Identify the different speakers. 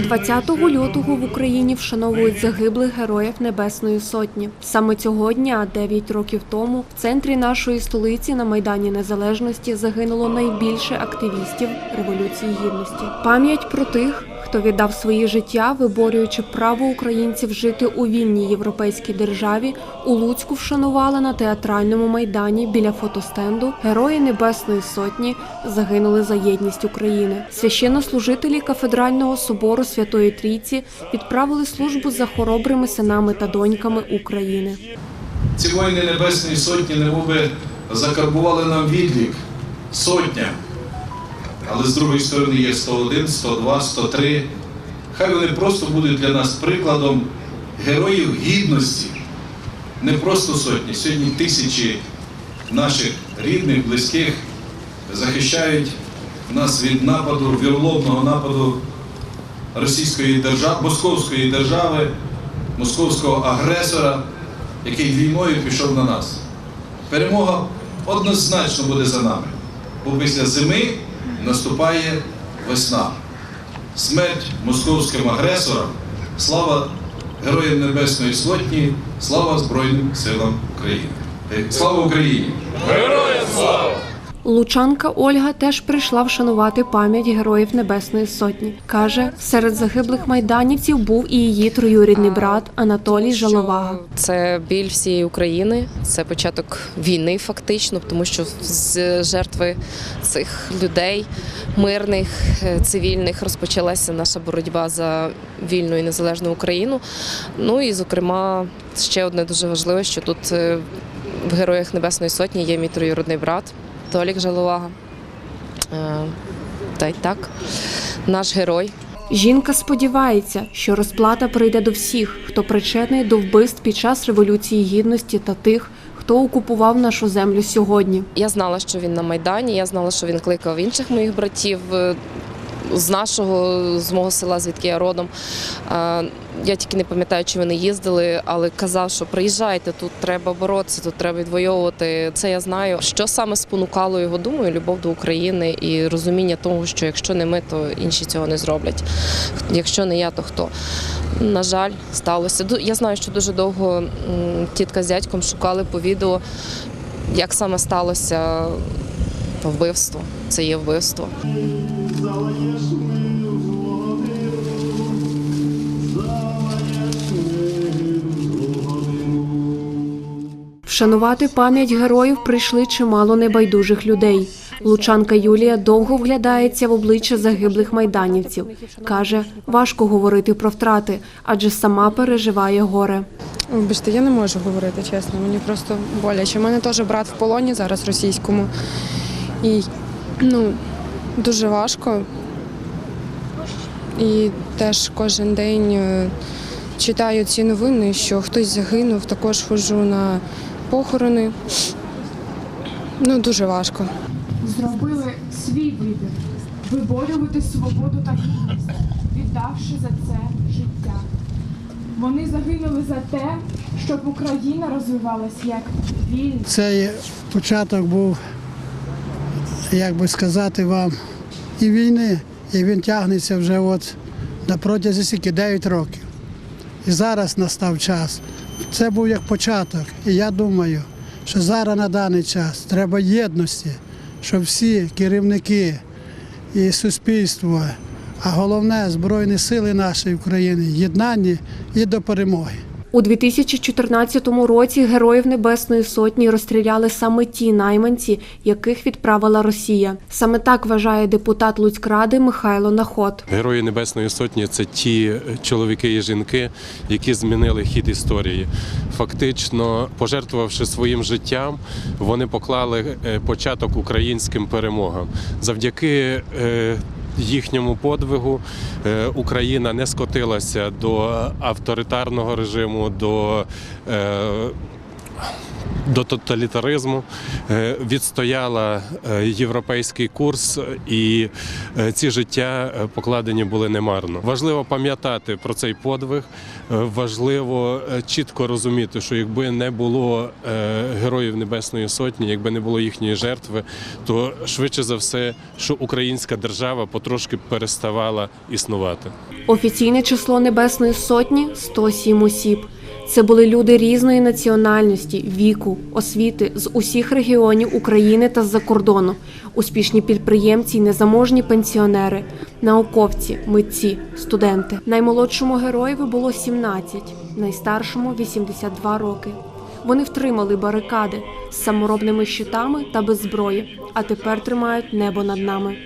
Speaker 1: 20 лютого в Україні вшановують загиблих героїв Небесної Сотні. Саме цього дня, 9 років тому, в центрі нашої столиці на Майдані Незалежності загинуло найбільше активістів Революції Гідності. Пам'ять про тих, хто віддав свої життя, виборюючи право українців жити у вільній європейській державі, у Луцьку вшанували на театральному майдані біля фотостенду Герої Небесної Сотні загинули за єдність України. Священнослужителі кафедрального собору Святої Трійці відправили службу за хоробрими синами та доньками України.
Speaker 2: Ці воїни Небесної Сотні немоби закарбували нам відлік сотня. Але з другої сторони є 101, 102, 103. Хай вони просто будуть для нас прикладом героїв гідності. Не просто сотні, сьогодні тисячі наших рідних, близьких захищають нас від нападу, віроломного нападу російської держави, московської держави, московського агресора, який війною пішов на нас. Перемога однозначно буде за нами, бо після зими наступає весна. Смерть московським агресорам, слава Героям Небесної Сотні, слава Збройним силам України. Е, Слава Україні!
Speaker 1: Лучанка Ольга теж прийшла вшанувати пам'ять героїв Небесної Сотні. Каже, серед загиблих майданівців був і її троюрідний брат Анатолій Жаловага.
Speaker 3: Це біль всієї України, це початок війни, фактично, тому що з жертви цих людей, мирних, е, цивільних, розпочалася наша боротьба за вільну і незалежну Україну. Ну і, зокрема, ще одне дуже важливе, що тут е, в Героях Небесної Сотні є мій троюродний брат Толік Жаловага. Е, Та й так, наш герой.
Speaker 1: Жінка сподівається, що розплата прийде до всіх, хто причетний до вбивств під час революції гідності та тих, хто окупував нашу землю сьогодні.
Speaker 3: Я знала, що він на Майдані, я знала, що він кликав інших моїх братів е, з нашого, з мого села, звідки я родом. Я тільки не пам'ятаю, чи вони їздили, але казав, що приїжджайте, тут треба боротися, тут треба відвоювати. Це я знаю. Що саме спонукало його, думаю, любов до України і розуміння того, що якщо не ми, то інші цього не зроблять. Якщо не я, то хто? На жаль, сталося. Я знаю, що дуже довго тітка з дядьком шукали по відео, як саме сталося вбивство. Це є вбивство.
Speaker 1: Вшанувати пам'ять героїв прийшли чимало небайдужих людей. Лучанка Юлія довго вглядається в обличчя загиблих майданівців. Каже, важко говорити про втрати, адже сама переживає горе.
Speaker 4: Вибачте, я не можу говорити чесно, мені просто боляче. У мене теж брат в полоні зараз російському. І ну, дуже важко. І теж кожен день е, читаю ці новини, що хтось загинув, також ходжу на похорони. Ну, дуже важко.
Speaker 5: зробили свій вибір виборювати свободу та гідність, віддавши за це життя. Вони загинули за те, щоб Україна розвивалась як вільна.
Speaker 6: Цей початок був, як би сказати вам, і війни, і він тягнеться вже от на протязі скільки 9 років. І зараз настав час. Це був як початок. І я думаю, що зараз на даний час треба єдності, щоб всі керівники і суспільство, а головне Збройні сили нашої України єднані і до перемоги.
Speaker 1: У 2014 році героїв Небесної Сотні розстріляли саме ті найманці, яких відправила Росія. Саме так вважає депутат Луцькради Михайло Наход.
Speaker 7: Герої Небесної Сотні це ті чоловіки і жінки, які змінили хід історії. Фактично, пожертвувавши своїм життям, вони поклали е, початок українським перемогам. Завдяки е, їхньому подвигу. Е, Україна не скотилася до авторитарного режиму, до е, до тоталітаризму, е, відстояла е, європейський курс, і е, ці життя покладені були немарно. Важливо пам'ятати про цей подвиг. Важливо чітко розуміти, що якби не було героїв Небесної Сотні, якби не було їхньої жертви, то швидше за все, що українська держава потрошки переставала існувати.
Speaker 1: Офіційне число Небесної Сотні 107 осіб. Це були люди різної національності, віку, освіти з усіх регіонів України та з-за кордону, успішні підприємці, незаможні пенсіонери, науковці, митці, студенти. Наймолодшому героєві було 17, найстаршому 82 роки. Вони втримали барикади з саморобними щитами та без зброї, а тепер тримають небо над нами.